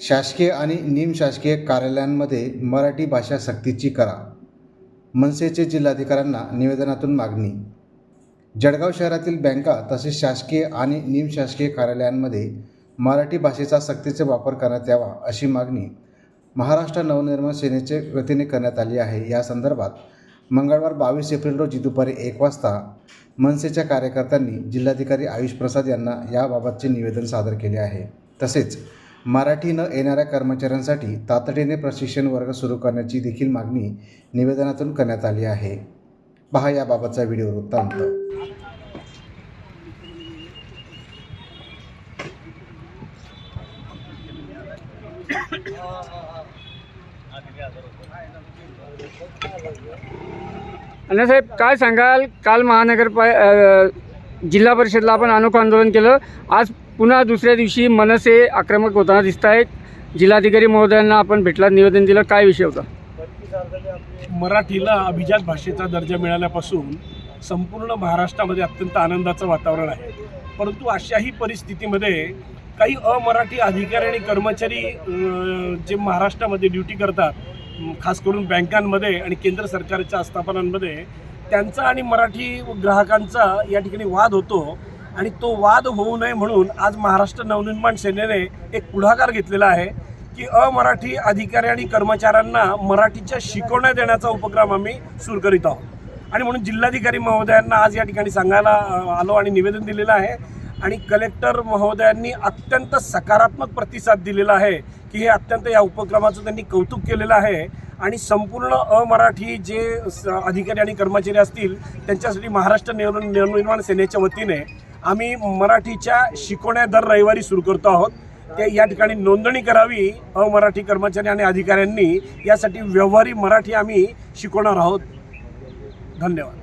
शासकीय आणि निमशासकीय कार्यालयांमध्ये मराठी भाषा सक्तीची करा. मनसेचे जिल्हाधिकाऱ्यांना निवेदनातून मागणी. जळगाव शहरातील बँका तसेच शासकीय आणि निमशासकीय कार्यालयांमध्ये मराठी भाषेचा सक्तीचा वापर करण्यात यावा अशी मागणी महाराष्ट्र नवनिर्माण सेनेचे वतीने करण्यात आली आहे. या संदर्भात मंगळवार बावीस एप्रिल रोजी दुपारी एक वाजता मनसेच्या कार्यकर्त्यांनी जिल्हाधिकारी आयुष प्रसाद यांना याबाबतचे निवेदन सादर केले आहे. तसेच मराठी न येणाऱ्या कर्मचाऱ्यांसाठी तातडीने प्रशिक्षण वर्ग सुरू करण्याची देखील मागणी निवेदनातून करण्यात आली आहे. पहा याबाबतचा व्हिडिओ वृत्तांत. अण्णासाहेब काय सांगाल? काल महानगरपा जिल्हा परिषदला आपण अनोखं आंदोलन केलं. आज पुन्हा दुसऱ्या दिवशी मनसे आक्रमक होताना दिसत आहेत जिल्हाधिकारी महोदयांना आपण भेटला निवेदन दिलं. काय विषय होता? मराठीला अभिजात भाषेचा दर्जा मिळाल्यापासून संपूर्ण महाराष्ट्रामध्ये अत्यंत आनंदाचं वातावरण आहे. परंतु अशाही परिस्थितीमध्ये काही अमराठी अधिकारी आणि कर्मचारी जे महाराष्ट्रामध्ये ड्युटी करतात खास करून बँकांमध्ये आणि केंद्र सरकारच्या आस्थापनांमध्ये त्यांचा आणि मराठी ग्राहकांचा या ठिकाणी वाद होतो. आणि तो वाद होऊ नये म्हणून आज महाराष्ट्र नवनिर्माण सेनेने एक पुढाकार घेतलेला आहे की अमराठी अधिकारी आणि कर्मचाऱ्यांना मराठीच्या शिकवण्या देण्याचा उपक्रम आम्ही सुरू करीत आहोत. आणि म्हणून जिल्हाधिकारी महोदयांना आज या ठिकाणी सांगायला आलो आणि निवेदन दिलेलं आहे. आणि कलेक्टर महोदयांनी अत्यंत सकारात्मक प्रतिसाद दिलेला आहे की हे अत्यंत या उपक्रमाचं त्यांनी कौतुक केलेलं आहे. आणि संपूर्ण अमराठी जे स- अधिकारी आणि कर्मचारी असतील त्यांच्यासाठी महाराष्ट्र निर नवनिर्माण सेनेच्या वतीने आम्ही मराठीच्या शिकवण्या दर रविवारी सुरू करतो आहोत. ते या ठिकाणी नोंदणी करावी अमराठी कर्मचारी आणि अधिकाऱ्यांनी. यासाठी व्यवहारी मराठी आम्ही शिकवणार आहोत. धन्यवाद.